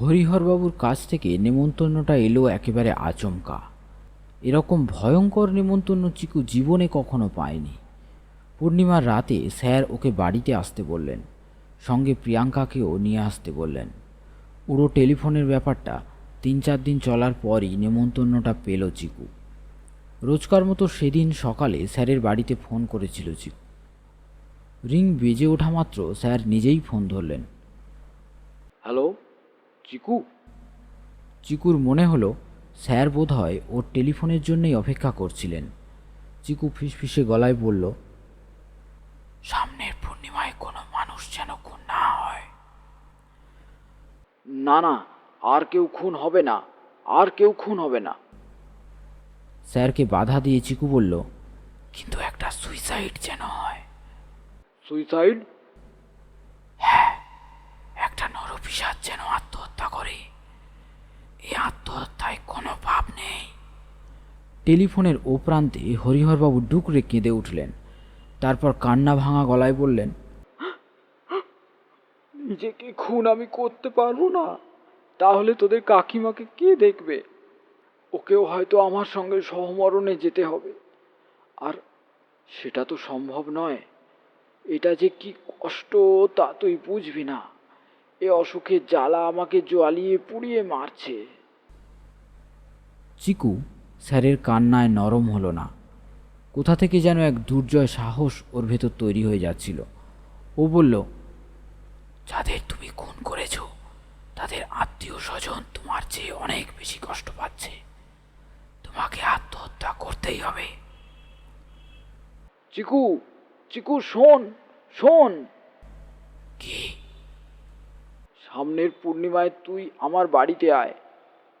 হরিহরবাবুর কাছ থেকে নেমন্তন্নটা এলো একেবারে আচমকা। এরকম ভয়ঙ্কর নেমন্তন্ন চিকু জীবনে কখনো পায়নি। পূর্ণিমার রাতে স্যার ওকে বাড়িতে আসতে বললেন, সঙ্গে প্রিয়াঙ্কাকেও নিয়ে আসতে বললেন। পুরো টেলিফোনের ব্যাপারটা তিন চার দিন চলার পরই নেমন্তন্নটা পেল চিকু। রোজকার মতো সেদিন সকালে স্যারের বাড়িতে ফোন করেছিল চিকু। রিং বেজে ওঠা মাত্র স্যার নিজেই ফোন ধরলেন। হ্যালো? চিকু। চিকুর মনে হলো স্যার বোধ হয় ওর টেলিফোনের জন্যই অপেক্ষা করছিলেন। চিকু ফিসফিসে গলায় বলল সামনের পূর্ণিমায় কোনো মানুষ যেন খুন না হয়। না না আর কেউ খুন হবে না আর কেউ খুন হবে না। স্যারকে বাধা দিয়ে চিকু বলল কিন্তু একটা সুইসাইড যেন হয়। সুইসাইড একটা নরপিসাদ যেন আত্মহত্যা করে এই আত্মহত্যায় কোনো ভাব নেই। টেলিফোনের ও প্রান্তে হরিহরবাবু ডুকরে কেঁদে উঠলেন। তারপর কান্না ভাঙা গলায় বললেন নিজেকে খুন আমি করতে পারব না। তাহলে তোদের কাকিমাকে কে দেখবে? ওকেও হয়তো আমার সঙ্গে সহমরণে যেতে হবে। আর সেটা তো সম্ভব নয়। এটা যে কি কষ্ট তা তুই বুঝবি না। এ অসুখের জ্বালা আমাকে জ্বালিয়ে পুড়িয়ে মারছে। চিকু স্যারের কান্নায় নরম হলো না। কোথা থেকে যেন এক দুর্জয় সাহস ওর ভেতর তৈরি হয়ে যাচ্ছিল। ও বলল যাদের তুমি খুন করেছ তাদের আত্মীয় স্বজন তোমার চেয়ে অনেক বেশি কষ্ট পাচ্ছে। তোমাকে আত্মহত্যা করতেই হবে। চিকু চিকু শোন শোন। কি? সামনের পূর্ণিমায় তুই আমার বাড়িতে আয়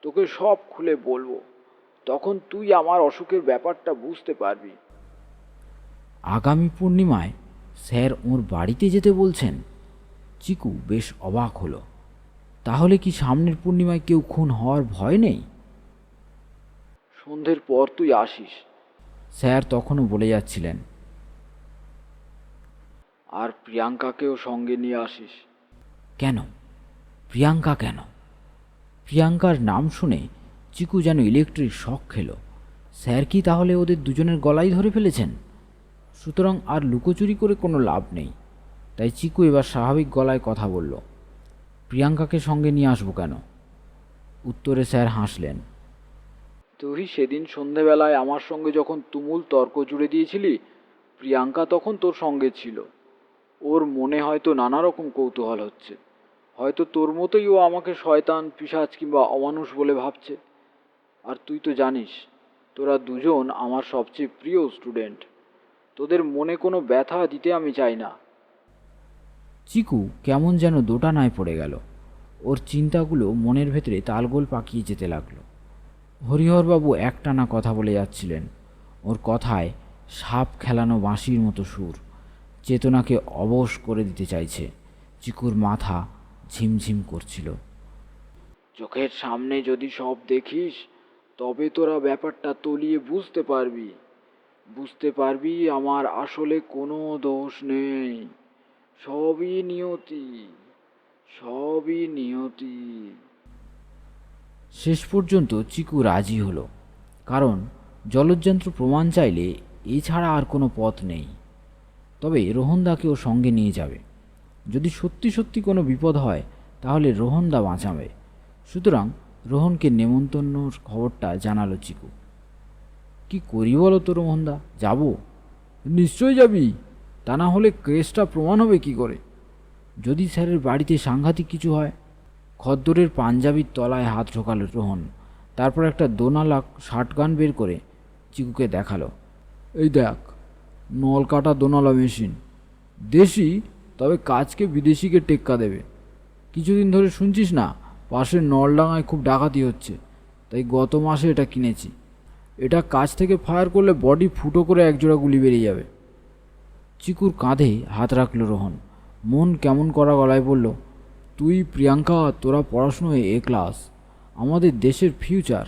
তোকে সব খুলে বলব। তখন তুই আমার অসুখের ব্যাপারটা বুঝতে পারবি। আগামী পূর্ণিমায় স্যার ওর বাড়িতে যেতে বলছেন। চিকু বেশ অবাক হলো। তাহলে কি সামনের পূর্ণিমায় কেউ খুন হওয়ার ভয় নেই? সন্ধ্যের পর তুই আসিস। স্যার তখনও বলে যাচ্ছিলেন। আর প্রিয়াঙ্কাকেও সঙ্গে নিয়ে আসিস। কেন? প্রিয়াঙ্কা কেন? প্রিয়াঙ্কার নাম শুনে চিকু যেন ইলেকট্রিক শক খেলো। স্যার কি তাহলে ওদের দুজনের গলাই ধরে ফেলেছেন? সুতরাং আর লুকোচুরি করে কোনো লাভ নেই। তাই চিকু এবার স্বাভাবিক গলায় কথা বলল, প্রিয়াঙ্কাকে সঙ্গে নিয়ে আসব কেন? উত্তরে স্যার হাসলেন, তুই সেদিন সন্ধেবেলায় আমার সঙ্গে যখন তুমুল তর্ক জুড়ে দিয়েছিলি, প্রিয়াঙ্কা তখন তোর সঙ্গে ছিল। ওর মনে হয়তো নানা রকম কৌতূহল হচ্ছে। হয়তো তোর মতোই ও আমাকে শয়তান, পিশাচ কিংবা অমানুষ বলে ভাবছে। আর তুই তো জানিস তোরা দুজন আমার সবচেয়ে প্রিয় স্টুডেন্ট তোদের মনে কোনো ব্যথা দিতে আমি চাই না। চিকু কেমন যেন দোটানায় পড়ে গেল। ওর চিন্তাগুলো মনের ভেতরে তালগোল পাকিয়ে যেতে লাগল। হরিহরবাবু একটানা কথা বলে যাচ্ছিলেন। ওর কথায় সাপ খেলানো বাঁশির মতো সুর চেতনাকে অবশ করে দিতে চাইছে। চিকুর মাথা ঝিমঝিম করছিল। চোখের সামনে যদি সব দেখিস তবে তোরা ব্যাপারটা তলিয়ে বুঝতে পারবি। বুঝতে পারবি আমার আসলে কোনো দোষ নেই। সবই নিয়তি সবই নিয়তি। শেষ পর্যন্ত চিকু রাজি হলো, কারণ জলযন্ত্র প্রমাণ চাইলে এছাড়া আর কোনো পথ নেই। তবে রোহনদাকেও সঙ্গে নিয়ে যাবে। যদি সত্যি সত্যি কোনো বিপদ হয়, তাহলে রোহনদা বাঁচাবে। সুতরাং রোহনকে নেমন্তন্নর খবরটা জানালো চিকু। কি করি বলো তো রোহনদা? যাব? নিশ্চয়ই যাবি। তা না হলে কেসটা প্রমাণ হবে কি করে? যদি স্যারের বাড়িতে সাংঘাতিক কিছু হয়? খদ্দরের পাঞ্জাবির তলায় হাত ঢোকালো রোহন। তারপর একটা দোনালা শার্ট গান বের করে চিকুকে দেখাল। এই দেখ নল কাটা দোনালা মেশিন। দেশি, তবে কাজকে বিদেশিকে টেক্কা দেবে। কিছুদিন ধরে শুনছিস না? পাশের নলডাঙায় খুব ডাকাতি হচ্ছে, তাই গত মাসে এটা কিনেছি। এটা কাজ থেকে ফায়ার করলে বডি ফুটো করে একজোড়া গুলি বেরিয়ে যাবে। চিকুর কাঁধে হাত রাখল রোহন। মন কেমন করা গলায় বলল, তুই প্রিয়াঙ্কা, তোরা পড়াশুনোয় এ ক্লাস আমাদের দেশের ফিউচার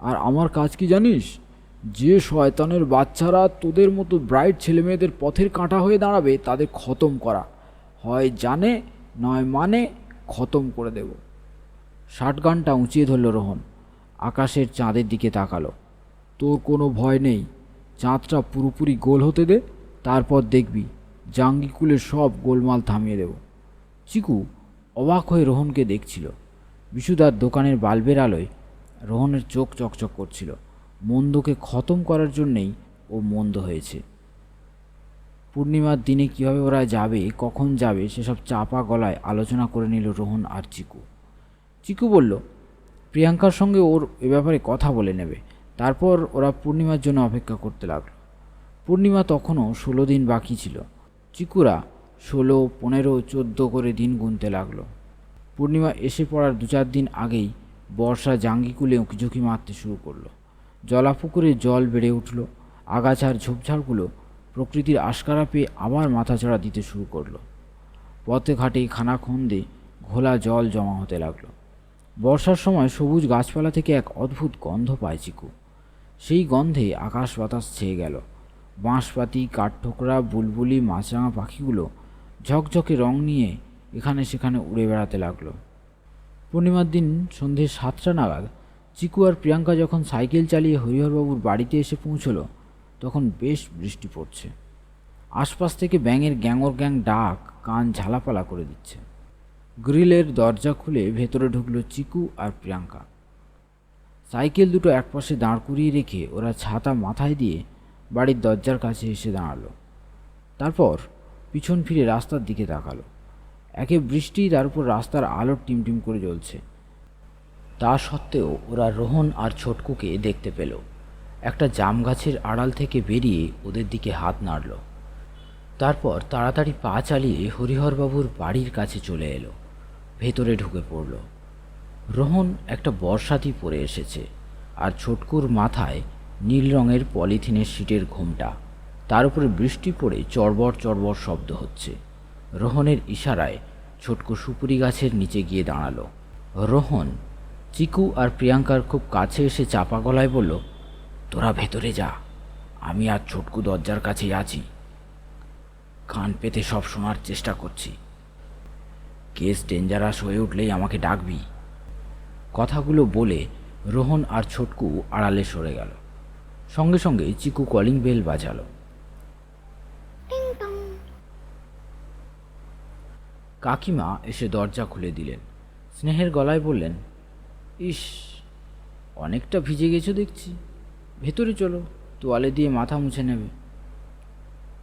আর আমার কাজ কি জানিস? যে শয়তানের বাচ্চারা তোদের মতো ব্রাইট ছেলেমেয়েদের পথের কাঁটা হয়ে দাঁড়াবে, তাদের খতম করা। হয় জানে, নয় মানে খতম করে দেব। শার্টগানটা উঁচিয়ে ধরল রোহন। আকাশের চাঁদের দিকে তাকালো। তোর কোনো ভয় নেই। চাঁদটা পুরোপুরি গোল হতে দে, তারপর দেখবি জাঙ্গিকুলের সব গোলমাল থামিয়ে দেব। চিকু অবাক হয়ে রোহনকে দেখছিল। বিশুদার দোকানের বাল্বের আলোয় রোহনের চোখ চকচক করছিল। মন্দকে খতম করার জন্যেই ও মন্দ হয়েছে। পূর্ণিমার দিনে কীভাবে ওরা যাবে, কখন যাবে, সেসব চাপা গলায় আলোচনা করে নিল রোহন আর চিকু। চিকু বলল, প্রিয়াঙ্কার সঙ্গে ওর এ ব্যাপারে কথা বলে নেবে। তারপর ওরা পূর্ণিমার জন্য অপেক্ষা করতে লাগল। পূর্ণিমা তখনও ষোলো দিন বাকি ছিল। চিকুরা ষোলো, পনেরো, চোদ্দ করে দিন গুনতে লাগল। পূর্ণিমা এসে পড়ার দু চার দিন আগেই বর্ষা জাঙ্গিকুলে উঁকিঝুঁকি মারতে শুরু করল। জলাপুকুরে জল বেড়ে উঠল। আগাছার ঝোপঝাড়গুলো প্রকৃতির আশকারা পেয়ে আবার মাথাচড়া দিতে শুরু করল। পথে ঘাটে খানাখন্দে ঘোলা জল জমা হতে লাগল। বর্ষার সময় সবুজ গাছপালা থেকে এক অদ্ভুত গন্ধ পায় চিকু। সেই গন্ধে আকাশ বাতাস ছেয়ে গেল। বাঁশপাতি, কাঠঠোকরা, বুলবুলি, মাছরাঙা পাখিগুলো ঝকঝকে রং নিয়ে এখানে সেখানে উড়ে বেড়াতে লাগল। পূর্ণিমার দিন সন্ধে সাতটা নাগাদ চিকু আর প্রিয়াঙ্কা যখন সাইকেল চালিয়ে হরিহরবাবুর বাড়িতে এসে পৌঁছলো, তখন বেশ বৃষ্টি পড়ছে। আশপাশ থেকে ব্যাঙের গ্যাঙর গ্যাং ডাক, কান ঝালাপালা করে দিচ্ছে। গ্রিলের দরজা খুলে ভেতরে ঢুকলো চিকু আর প্রিয়াঙ্কা। সাইকেল দুটো একপাশে দাঁড় করিয়ে রেখে ওরা ছাতা মাথায় দিয়ে বাড়ির দরজার কাছে এসে দাঁড়াল। তারপর পিছন ফিরে রাস্তার দিকে তাকালো। একে বৃষ্টি, তার উপর রাস্তার আলো টিমটিম করে জ্বলছে। তা সত্ত্বেও ওরা রোহন আর ছোটকুকে দেখতে পেল। একটা জাম গাছের আড়াল থেকে বেরিয়ে ওদের দিকে হাত নাড়ল। তারপর তাড়াতাড়ি পা চালিয়ে হরিহরবাবুর বাড়ির কাছে চলে এলো। ভেতরে ঢুকে পড়ল। রোহন একটা বর্ষাতি পরে এসেছে আর ছোটকুর মাথায় নীল রঙের পলিথিনের শিটের ঘোমটা। তার উপরে বৃষ্টি পড়ে চড়বড় চড়বড় শব্দ হচ্ছে। রোহনের ইশারায় ছোটকু সুপুরি গাছের নিচে গিয়ে দাঁড়াল। রোহন চিকু আর প্রিয়াঙ্কার খুব কাছে এসে চাপা গলায় বলল, তোরা ভেতরে যা, আমি আর ছোটকু দরজার কাছেই আছি। কান পেতে সব শোনার চেষ্টা করছি। কেস ডেঞ্জারাস হয়ে উঠলেই আমাকে ডাকবি। কথাগুলো বলে রোহন আর ছোটকু আড়ালে সরে গেল। সঙ্গে সঙ্গে চিকু কলিং বেল বাজালো। কাকিমা এসে দরজা খুলে দিলেন। স্নেহের গলায় বললেন ইস অনেকটা ভিজে গেছো দেখছি। ভেতরে চলো তোয়ালে দিয়ে মাথা মুছে নেবে।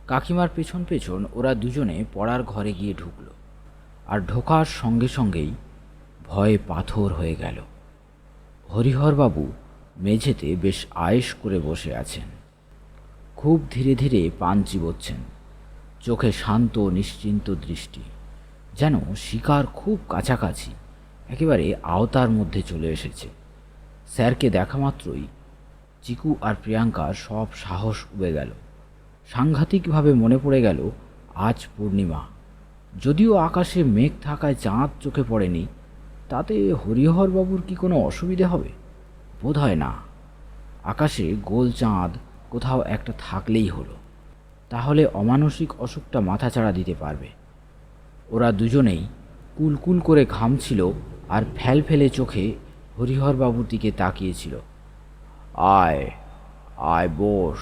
কাকিমার পেছন পেছন ওরা দুজনে পড়ার ঘরে গিয়ে ঢুকলো। ঢোকার সঙ্গে সঙ্গেই ভয়ে পাথর হয়ে গেল। হরিহরবাবু মেঝেতে বেশ আয়েস করে বসে আছেন। খুব ধীরে ধীরে পান চিবোচ্ছেন। চোখে শান্ত নিশ্চিন্ত দৃষ্টি, যেন শিকার খুব কাছাকাছি, একেবারে আওতার মধ্যে চলে এসেছে। স্যারকে দেখা মাত্রই চিকু আর প্রিয়াঙ্কার সব সাহস উবে গেল। সাংঘাতিকভাবে মনে পড়ে গেল, আজ পূর্ণিমা। যদিও আকাশে মেঘ থাকায় চাঁদ চোখে পড়েনি, তাতে হরিহরবাবুর কি কোনো অসুবিধে হবে? বোধ হয় না। আকাশে গোল চাঁদ কোথাও একটা থাকলেই হলো। তাহলে অমানসিক অসুখটা মাথাচাড়া দিতে পারবে। ওরা দুজনেই কুলকুল করে ঘামছিল আর ফেল ফেলে চোখে হরিহরবাবুর দিকে তাকিয়েছিল। আয় আয় বস।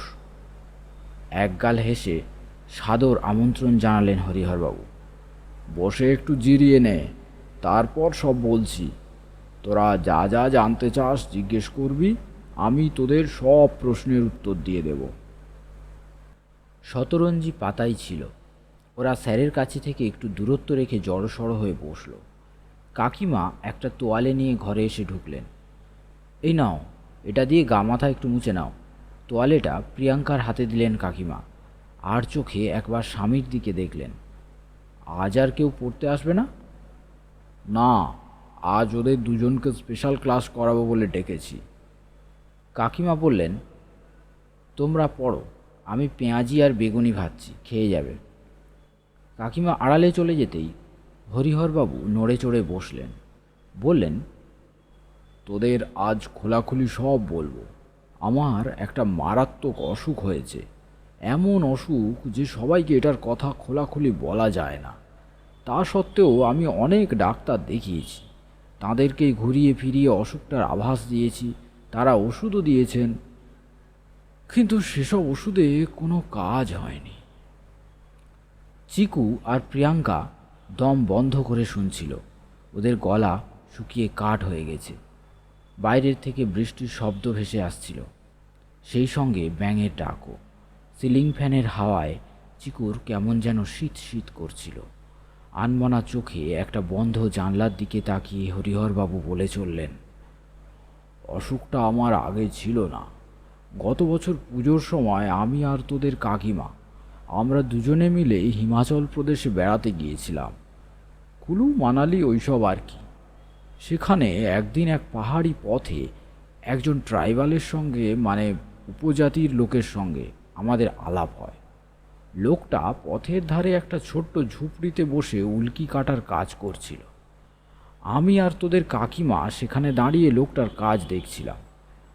একগাল হেসে সাদর আমন্ত্রণ জানালেন হরিহরবাবু। বসে একটু জিরিয়ে নে, তারপর সব বলছি। তোরা যা যা জানতে চাস জিজ্ঞেস করবি, আমি তোদের সব প্রশ্নের উত্তর দিয়ে দেব। শতরঞ্জি পাতাই ছিল। ওরা স্যারের কাছে থেকে একটু দূরত্ব রেখে জড়সড় হয়ে বসল। কাকিমা একটা তোয়ালে নিয়ে ঘরে এসে ঢুকলেন। এই নাও, এটা দিয়ে গা মাথা একটু মুছে নাও। তোয়ালেটা প্রিয়াঙ্কার হাতে দিলেন কাকিমা। আর চোখে একবার স্বামীর দিকে দেখলেন। আজ আর কেউ পড়তে আসবে না? না, আজ ওদের দুজনকে স্পেশাল ক্লাস করাবো বলে ডেকেছি। কাকিমা বললেন, তোমরা পড়ো, আমি পেঁয়াজি আর বেগুনি ভাজছি, খেয়ে যাবে। কাকিমা আড়ালে চলে যেতেই হরিহরবাবু নড়ে চড়ে বসলেন। বললেন, তোদের আজ খোলাখুলি সব বলব। আমার একটা মারাত্মক অসুখ হয়েছে। এমন অসুখ যে সবাইকে এটার কথা খোলাখুলি বলা যায় না। তা সত্ত্বেও আমি অনেক ডাক্তার দেখিয়েছি। তাদেরকে ঘুরিয়ে ফিরিয়ে অসুখটার আভাস দিয়েছি। তারা ওষুধও দিয়েছেন। কিন্তু সেসব ওষুধে কোনো কাজ হয়নি। চিকু আর প্রিয়াঙ্কা দম বন্ধ করে শুনছিল। ওদের গলা শুকিয়ে কাঠ হয়ে গেছে। বাইরের থেকে বৃষ্টির শব্দ ভেসে আসছিল। সেই সঙ্গে ব্যাঙের ডাকও। সিলিং ফ্যানের হাওয়ায় চিকুর কেমন যেন শীত শীত করছিল। আনমনা চোখে একটা বন্ধ জানলার দিকে তাকিয়ে হরিহরবাবু বলে চললেন, অসুখটা আমার আগে ছিল না। গত বছর পুজোর সময় আমি আর তোদের কাকিমা, আমরা দুজনে মিলে হিমাচল প্রদেশে বেড়াতে গিয়েছিলাম। কুলু, মানালি ওইসব আর কি। সেখানে একদিন এক পাহাড়ি পথে একজন ট্রাইবালের সঙ্গে মানে উপজাতির লোকের সঙ্গে আমাদের আলাপ হয়। লোকটা পথের ধারে একটা ছোট্ট ঝুপড়িতে বসে উল্কি কাটার কাজ করছিল। আমি আর তোদের কাকিমা সেখানে দাঁড়িয়ে লোকটার কাজ দেখছিলাম।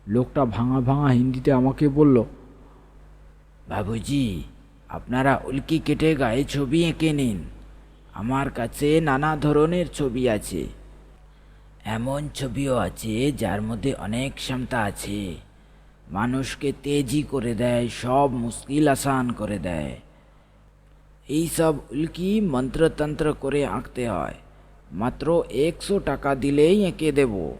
লোকটা ভাঙা ভাঙা হিন্দিতে আমাকে বলল, বাবুজি, আপনারা উল্কি কেটে গায়ে ছবি এঁকে নিন। আমার কাছে নানা ধরনের ছবি আছে। এমন ছবিও আছে যার মধ্যে অনেক ক্ষমতা আছে। মানুষকে তেজি করে দেয়, সব মুশকিল আসান করে দেয়। এই সব উল্কি মন্ত্রতন্ত্র করে আঁকতে হয়। মাত্র একশো টাকা দিলেই এঁকে দেব।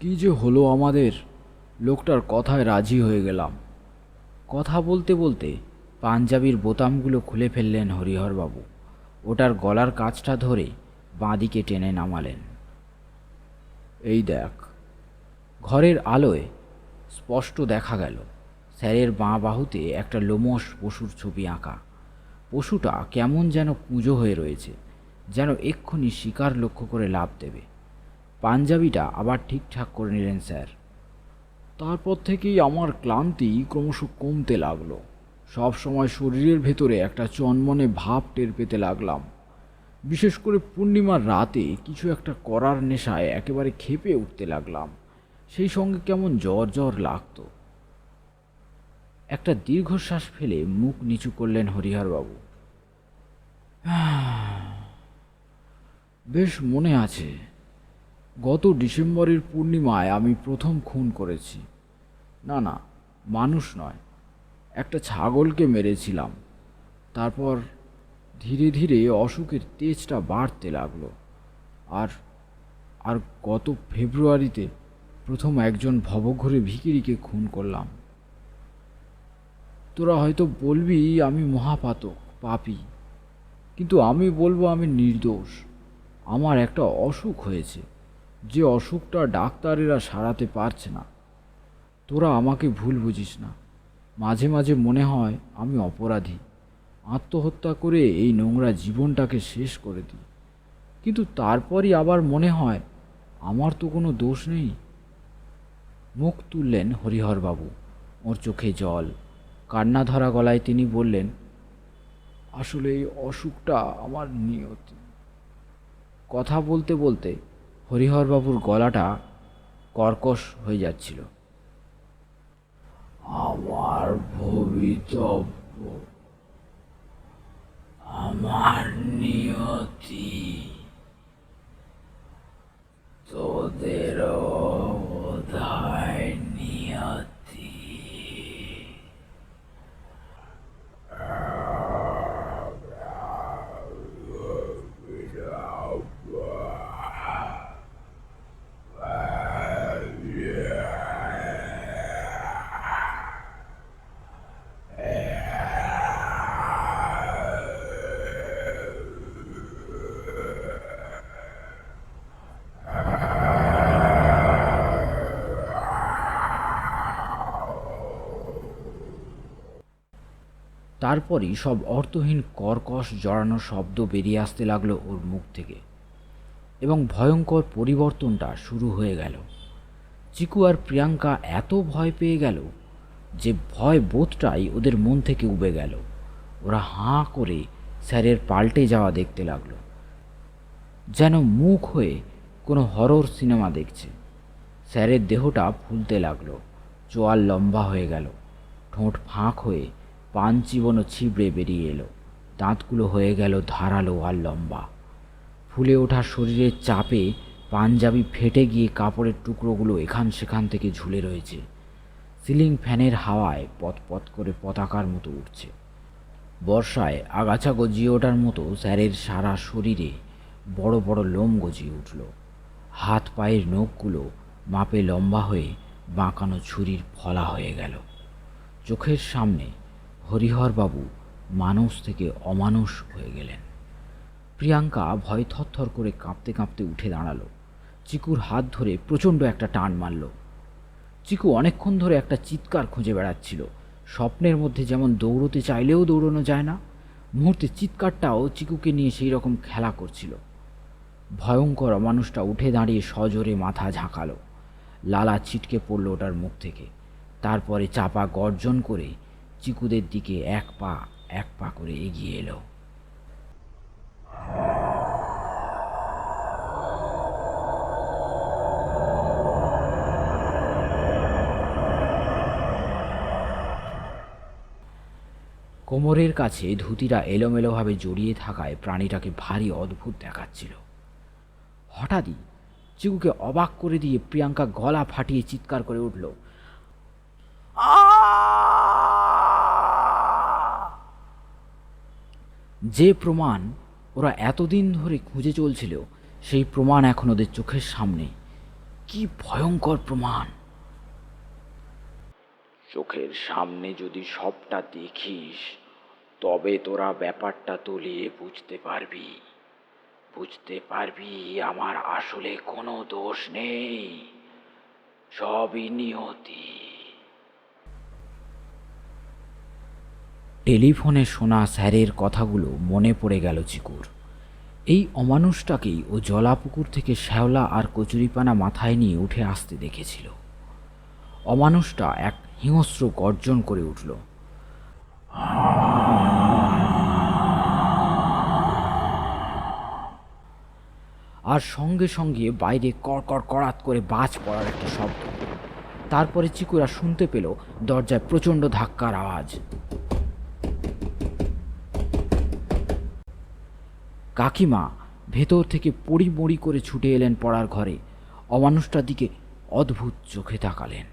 কি যে হলো আমাদের? লোকটার কথায় রাজি হয়ে গেলাম। কথা বলতে বলতে পাঞ্জাবির বোতামগুলো খুলে ফেললেন হরিহরবাবু। ওটার গলার কাজটা ধরে বাঁদিকে টেনে নামালেন। এই দেখ, ঘরের আলোয় স্পষ্ট দেখা গেল। স্যারের বাঁ বাহুতে একটা লোমস পশুর ছবি আঁকা। পশুটা কেমন যেন পুজো হয়ে রয়েছে, যেন এক্ষুনি শিকার লক্ষ্য করে লাভ দেবে। পাঞ্জাবিটা আবার ঠিকঠাক করে নিলেন স্যার। তারপর থেকেই আমার ক্লান্তি ক্রমশ কমতে লাগল। সব সময় শরীরের ভেতরে একটা চনমনে ভাব টের পেতে লাগলাম। বিশেষ করে পূর্ণিমার রাতে কিছু একটা করার নেশায় একেবারে খেপে উঠতে লাগলাম। সেই সঙ্গে কেমন জ্বর জ্বর লাগতো। একটা দীর্ঘশ্বাস ফেলে মুখ নিচু করলেন হরিহরবাবু। বেশ মনে আছে, গত ডিসেম্বরের পূর্ণিমায় আমি প্রথম খুন করেছি। না না, মানুষ নয়, একটা ছাগলকে মেরেছিলাম। তারপর ধীরে ধীরে অসুখের তেজটা বাড়তে লাগল। আর আর গত ফেব্রুয়ারিতে প্রথম একজন ভবঘুরে ভিকিরিকে খুন করলাম। তোরা হয়তো বলবি, আমি মহাপাতক, পাপী। কিন্তু আমি বলব, আমি নির্দোষ। আমার একটা অসুখ হয়েছে। যে অসুখটা ডাক্তারেরা সারাতে পারছে না। তোরা আমাকে ভুল বুঝিস না। মাঝে মাঝে মনে হয় আমি অপরাধী। আত্মহত্যা করে এই নোংরা জীবনটাকে শেষ করে দিই। কিন্তু তারপরই আবার মনে হয়, আমার তো কোনো দোষ নেই। মুখ তুললেন হরিহরবাবু, ওর চোখে জল। কান্না ধরা গলায় তিনি বললেন, আসলে এই অসুখটা আমার নিয়তি। কথা বলতে বলতে হরিহরবাবুর গলাটা কর্কশ হয়ে যাচ্ছিল। আমার ভবিতব্য, আমার নিয়তি, তোদেরও তারপরই সব অর্থহীন কর্কশ, জড়ানো শব্দ বেরিয়ে আসতে লাগল ওর মুখ থেকে এবং ভয়ঙ্কর পরিবর্তনটা শুরু হয়ে গেল। চিকু আর প্রিয়াঙ্কা এত ভয় পেয়ে গেল যে ভয় বোধটাই ওদের মন থেকে উবে গেল। ওরা হাঁ করে স্যারের পাল্টে যাওয়া দেখতে লাগল। যেন মুখ হয়ে কোনো হরর সিনেমা দেখছে। স্যারের দেহটা ফুলতে লাগল। চোয়াল লম্বা হয়ে গেল। ঠোঁট ফাঁক হয়ে পান চিবনো ছিবড়ে বেরিয়ে এলো। দাঁতগুলো হয়ে গেল ধারালো আর লম্বা। ফুলে ওঠা শরীরের চাপে পাঞ্জাবি ফেটে গিয়ে কাপড়ের টুকরোগুলো এখান সেখান থেকে ঝুলে রয়েছে। সিলিং ফ্যানের হাওয়ায় পতপত করে পতাকার মতো উঠছে। বর্ষায় আগাছা গজিয়ে ওঠার মতো স্যারের সারা শরীরে বড় বড় লোম গজিয়ে উঠল। হাত পায়ের নখগুলো মাপে লম্বা হয়ে বাঁকানো ছুরির ফলা হয়ে গেল। চোখের সামনে হরিহরবাবু মানুষ থেকে অমানুষ হয়ে গেলেন। প্রিয়াঙ্কা ভয় থরথর করে কাঁপতে কাঁপতে উঠে দাঁড়াল। চিকুর হাত ধরে প্রচণ্ড একটা টান মারল। চিকু অনেকক্ষণ ধরে একটা চিৎকার খুঁজে বেড়াচ্ছিল। স্বপ্নের মধ্যে যেমন দৌড়তে চাইলেও দৌড়ানো যায় না, মুহূর্তে চিৎকারটাও চিকুকে নিয়ে সেই রকম খেলা করছিল। ভয়ঙ্কর মানুষটা উঠে দাঁড়িয়ে সজোরে মাথা ঝাঁকালো। লালা ছিটকে পড়ল ওটার মুখ থেকে। তারপরে চাপা গর্জন করে চিকুদের দিকে এক পা এক পা করে এগিয়ে এলো। কোমরের কাছে ধুতিটা এলোমেলোভাবে জড়িয়ে থাকায় প্রাণীটাকে ভারী অদ্ভুত দেখাচ্ছিল। হঠাৎই চিকুকে অবাক করে দিয়ে প্রিয়াঙ্কা গলা ফাটিয়ে চিৎকার করে উঠল যে প্রমাণ ওরা এতদিন ধরে খুঁজে চলছিল, সেই প্রমাণ এখন ওদের চোখের সামনে। কি ভয়ঙ্কর প্রমাণ! চোখের সামনে যদি সবটা দেখিস, তবে তোরা ব্যাপারটা তলিয়ে বুঝতে পারবি। বুঝতে পারবি আমার আসলে কোনো দোষ নেই। সবই নিয়তি। টেলিফোনে শোনা স্যারের কথাগুলো মনে পড়ে গেল চিকুর। এই অমানুষটাকেই ও জলাপুকুর থেকে শ্যাওলা আর কচুরিপানা মাথায় নিয়ে উঠে আসতে দেখেছিল। অমানুষটা এক হিংস্র গর্জন করে উঠল। আর সঙ্গে সঙ্গে বাইরে কড়কড় কড়াত করে বাজ পড়ার একটা শব্দ। তারপরে চিকুরা শুনতে পেল দরজায় প্রচণ্ড ধাক্কার আওয়াজ। কাকিমা ভেতর থেকে পড়ি মড়ি করে ছুটে এলেন পড়ার ঘরে। অমানুষটার দিকে অদ্ভুত চোখে তাকালেন।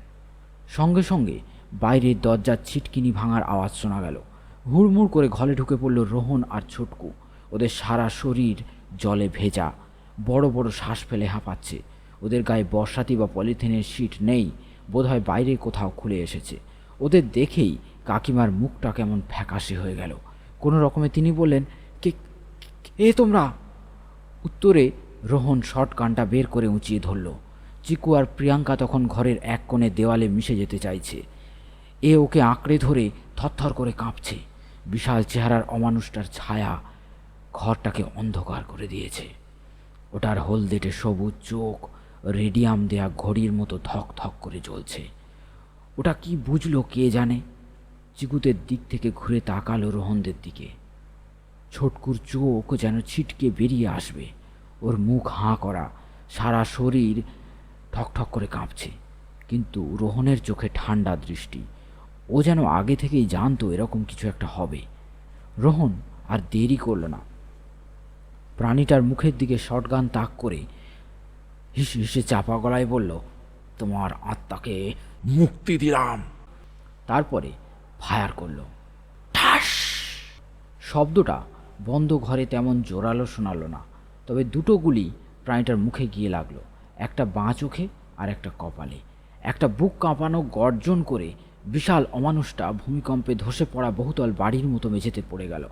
সঙ্গে সঙ্গে বাইরের দরজার ছিটকিনি ভাঙার আওয়াজ শোনা গেল। হুড়মুড় করে ঘরে ঢুকে পড়ল রোহন আর ছোটকু। ওদের সারা শরীর জলে ভেজা। বড় বড় শ্বাস ফেলে হাঁপাচ্ছে। ওদের গায়ে বর্ষাতি বা পলিথিনের শিট নেই। বোধহয় বাইরে কোথাও খুলে এসেছে। ওদের দেখেই কাকিমার মুখটা কেমন ফ্যাকাশে হয়ে গেল। কোনো রকমে তিনি বললেন এ তোমরা? উত্তরে রোহন শর্ট গানটা বের করে উঁচিয়ে ধরল। চিকু আর প্রিয়াঙ্কা তখন ঘরের এক কোণে দেওয়ালে মিশে যেতে চাইছে। এ ওকে আঁকড়ে ধরে থরথর করে কাঁপছে। বিশাল চেহারার অমানুষটার ছায়া ঘরটাকে অন্ধকার করে দিয়েছে। ওটার হলদেটে সবুজ চোখ, রেডিয়াম দেয়া ঘড়ির মতো ধক ধক করে জ্বলছে। ওটা কি বুঝলো কে জানে? চিকুতের দিক থেকে ঘুরে তাকালো রোহনদের দিকে। ছোটকুর চোখ যেন ছিটকে বেরিয়ে আসবে। ওর মুখ হাঁ করা, সারা শরীর ঠকঠক করে কাঁপছে। কিন্তু রোহনের চোখে ঠান্ডা দৃষ্টি। ও যেন আগে থেকেই জানতো এরকম কিছু একটা হবে। রোহন আর দেরি করল না। প্রাণীটার মুখের দিকে শটগান তাক করে হিসে হিসে চাপা গলায় বলল, তোমার আত্মাকে মুক্তি দিলাম। তারপরে ফায়ার করল। ঠাস! শব্দটা বন্ধ ঘরে তেমন জোরালো শোনালো না, তবে দুটো গুলি প্রাণীটার মুখে গিয়ে লাগল, একটা বাঁ চোখে আর একটা কপালে। একটা বুক কাঁপানো গর্জন করে বিশাল অমানুষটা ভূমিকম্পে ধসে পড়া বহুতল বাড়ির মতো মেঝেতে পড়ে গেল।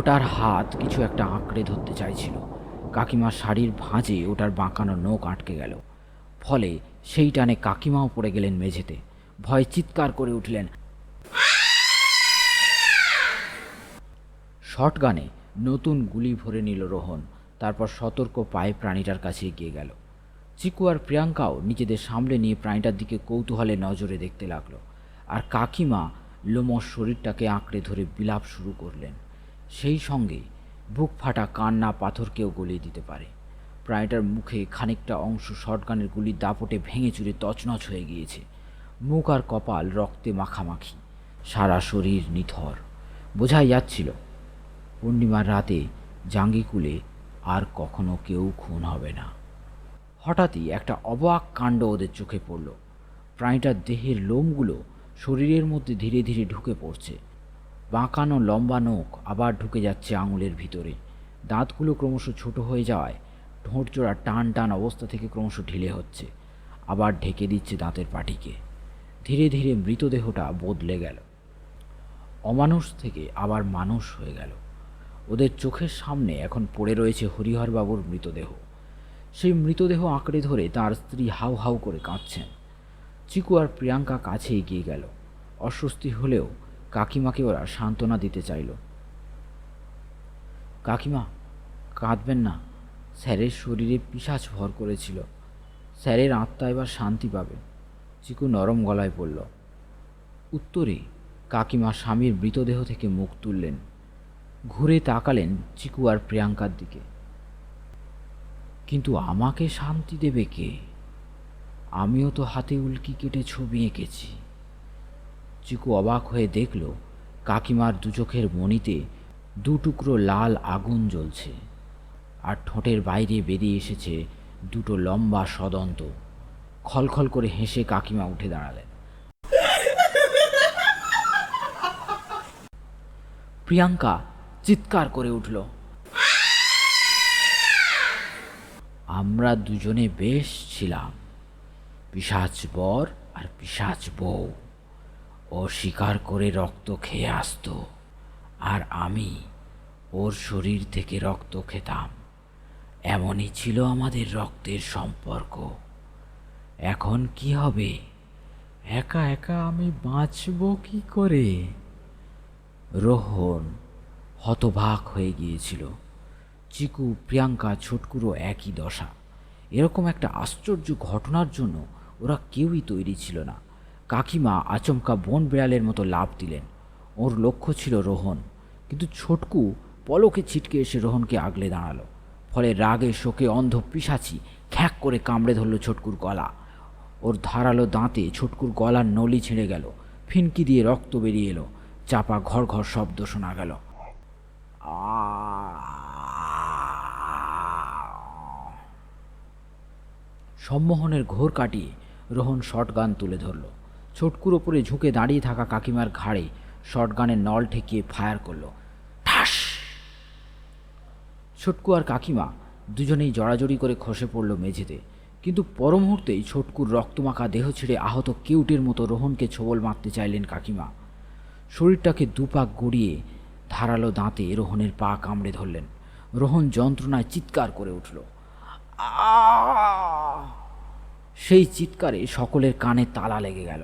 ওটার হাত কিছু একটা আঁকড়ে ধরতে চাইছিল। কাকিমার শাড়ির ভাঁজে ওটার বাঁকানো নখ আটকে গেল। ফলে সেই টানে কাকিমাও পড়ে গেলেন মেঝেতে। ভয় চিৎকার করে উঠলেন শটগানে নতুন গুলি ভরে নিল রোহন। তারপর সতর্ক পায়ে প্রাণীটার কাছে এগিয়ে গেল। চিকু আর প্রিয়াঙ্কাও নিজেদের সামলে নিয়ে প্রাণীটার দিকে কৌতূহলে নজরে দেখতে লাগল। আর কাকিমা লোমস শরীরটাকে আঁকড়ে ধরে বিলাপ শুরু করলেন। সেই সঙ্গে বুক ফাটা কান্না পাথরকেও গলিয়ে দিতে পারে। প্রাণীটার মুখে খানিকটা অংশ শটগানের গুলির দাপটে ভেঙে চুরে তছনছ হয়ে গিয়েছে। মুখ আর কপাল রক্তে মাখামাখি। সারা শরীর নিথর। বোঝাই যাচ্ছিল, পূর্ণিমার রাতে জাঙ্গিকুলে আর কখনো কেউ খুন হবে না। হঠাৎই একটা অবাক কাণ্ড ওদের চোখে পড়ল। প্রাণীটার দেহের লোমগুলো শরীরের মধ্যে ধীরে ধীরে ঢুকে পড়ছে। বাঁকানো লম্বা নখ আবার ঢুকে যাচ্ছে আঙুলের ভিতরে। দাঁতগুলো ক্রমশ ছোট হয়ে যাওয়ায় ঠোঁটজোড়া টান টান অবস্থা থেকে ক্রমশ ঢিলে হচ্ছে। আবার ঢেকে দিচ্ছে দাঁতের পাটিকে। ধীরে ধীরে মৃতদেহটা বদলে গেল। অমানুষ থেকে আবার মানুষ হয়ে গেল। ওদের চোখের সামনে এখন পড়ে রয়েছে হরিহরবাবুর মৃতদেহ। সেই মৃতদেহ আঁকড়ে ধরে তার স্ত্রী হাউ হাউ করে কাঁদছেন। চিকু আর প্রিয়াঙ্কা কাছে এগিয়ে গেল। অস্বস্তি হলেও কাকিমাকে ওরা সান্ত্বনা দিতে চাইল। কাকিমা, কাঁদবেন না। স্যারের শরীরে পিসাচ ভর করেছিল। স্যারের আত্মা এবার শান্তি পাবে। চিকু নরম গলায় বলল, উত্তরে কাকিমা স্বামীর মৃতদেহ থেকে মুখ তুললেন। ঘুরে তাকালেন চিকু আর প্রিয়াঙ্কার দিকে। কিন্তু আমাকে শান্তি দেবে কে? আমিও তো হাতে উল্কি কেটে ছবি এঁকেছি। চিকু অবাক হয়ে দেখল, কাকিমার দু চোখের মণিতে দু টুকরো লাল আগুন জ্বলছে আর ঠোঁটের বাইরে বেরিয়ে এসেছে দুটো লম্বা সদন্ত। খলখল করে হেসে কাকিমা উঠে দাঁড়ালেন। প্রিয়াঙ্কা চিৎকার করে উঠল, আমরা দুজনে বেশ ছিলাম পিসাচ বর আর পিসাচ বউ। ও শিকার করে রক্ত খেয়ে আসতো, আর আমি ওর শরীর থেকে রক্ত খেতাম। এমনই ছিল আমাদের রক্তের সম্পর্ক। এখন কি হবে? একা একা আমি বাঁচব কি করে? রোহন হতবাক হয়ে গিয়েছিল। চিকু, প্রিয়াঙ্কা, ছুটকুরো একই দশা। এরকম একটা আশ্চর্য ঘটনার জন্য ওরা কেউই তৈরি ছিল না। কাকিমা আচমকা বন বিড়ালের মতো লাভ দিলেন। ওর লক্ষ্য ছিল রোহন। কিন্তু ছোটকু পলকে ছিটকে এসে রোহনকে আগলে দাঁড়াল। ফলে রাগে শোকে অন্ধ পিসাচি খ্যাক করে কামড়ে ধরল ছোটকুর গলা। ওর ধারালো দাঁতে ছোটকুর গলার নলি ছিঁড়ে গেল। ফিনকি দিয়ে রক্ত বেরিয়ে এলো। চাপা ঘর ঘর শব্দ শোনা গেল। সম্মোহনের ঘোর কাটিয়ে রোহন শটগান তুলে ধরল। ছোটকুর ওপরে ঝুঁকে দাঁড়িয়ে থাকা কাকিমার ঘাড়ে শটগানের নল ঠেকিয়ে ফায়ার করল। ঠাস! ছোটকু আর কাকিমা দুজনেই জড়াজড়ি করে খসে পড়ল মেঝেতে। কিন্তু পর মুহূর্তেই ছোটকুর রক্তমাখা দেহ ছেড়ে আহত কেউটের মতো রোহনকে ছোবল মারতে চাইলেন কাকিমা। শরীরটাকে দুপাক গড়িয়ে ধারালো দাঁতে রোহনের পা কামড়ে ধরলেন। রোহন যন্ত্রণায় চিৎকার করে উঠল। সেই চিৎকারে সকলের কানে তালা লেগে গেল।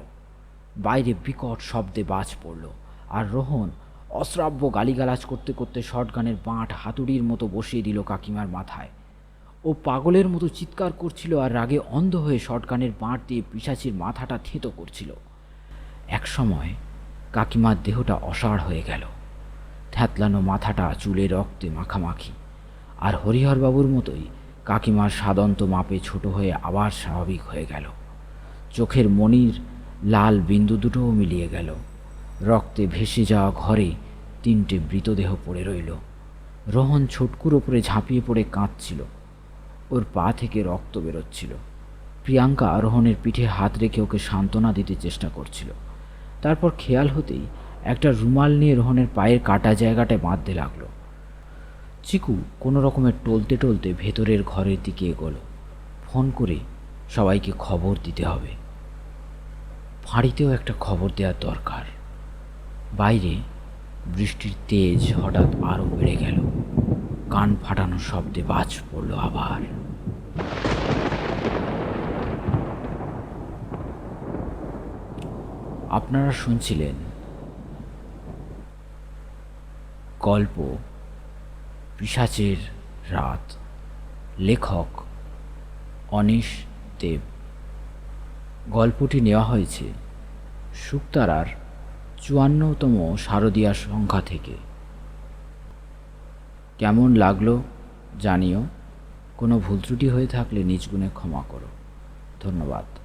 বাইরে বিকট শব্দে বাজ পড়ল। আর রোহন অশ্রাব্য গালিগালাজ করতে করতে শটগানের বাঁট হাতুড়ির মতো বসিয়ে দিল কাকিমার মাথায়। ও পাগলের মতো চিৎকার করছিল আর রাগে অন্ধ হয়ে শটগানের বাঁট দিয়ে পিসাচির মাথাটা থেঁতো করছিল। এক সময় কাকিমার দেহটা অসাড় হয়ে গেল। থ্যাতলানো মাথাটা চুলে রক্তে মাখামাখি। আর হরিহরবাবুর মতোই কাকিমার সাদন্ত মাপে ছোট হয়ে আবার স্বাভাবিক হয়ে গেল। চোখের মনির লাল বিন্দু দুটোও মিলিয়ে গেল। রক্তে ভেসে যাওয়া ঘরে তিনটে মৃতদেহ পড়ে রইল। রোহন ছোটকুর ওপরে ঝাঁপিয়ে পড়ে কাঁদছিল। ওর পা থেকে রক্ত বেরোচ্ছিল। প্রিয়াঙ্কা রোহনের পিঠে হাত রেখে ওকে সান্ত্বনা দিতে চেষ্টা করছিল। তারপর খেয়াল হতেই একটা রুমাল নিয়ে রোহনের পায়ের কাটা জায়গাটায় বাঁধতে লাগল। চিকু কোনো রকমের টলতে টলতে ভেতরের ঘরের দিকে এগোলো। ফোন করে সবাইকে খবর দিতে হবে। ফাঁড়িতেও একটা খবর দেওয়ার দরকার। বাইরে বৃষ্টির তেজ হঠাৎ আরও বেড়ে গেল। কান ফাটানো শব্দে বাজ পড়ল আবার। আপনারা শুনছিলেন গল্প পিসাচের রাত। লেখক অনিশ দেব। গল্পটি নেওয়া হয়েছে সুক্তারার চুয়ান্নতম শারদীয়া সংখ্যা থেকে। কেমন লাগল জানিও। কোনো ভুল ত্রুটি হয়ে থাকলে নিজ গুণে ক্ষমা করো। ধন্যবাদ।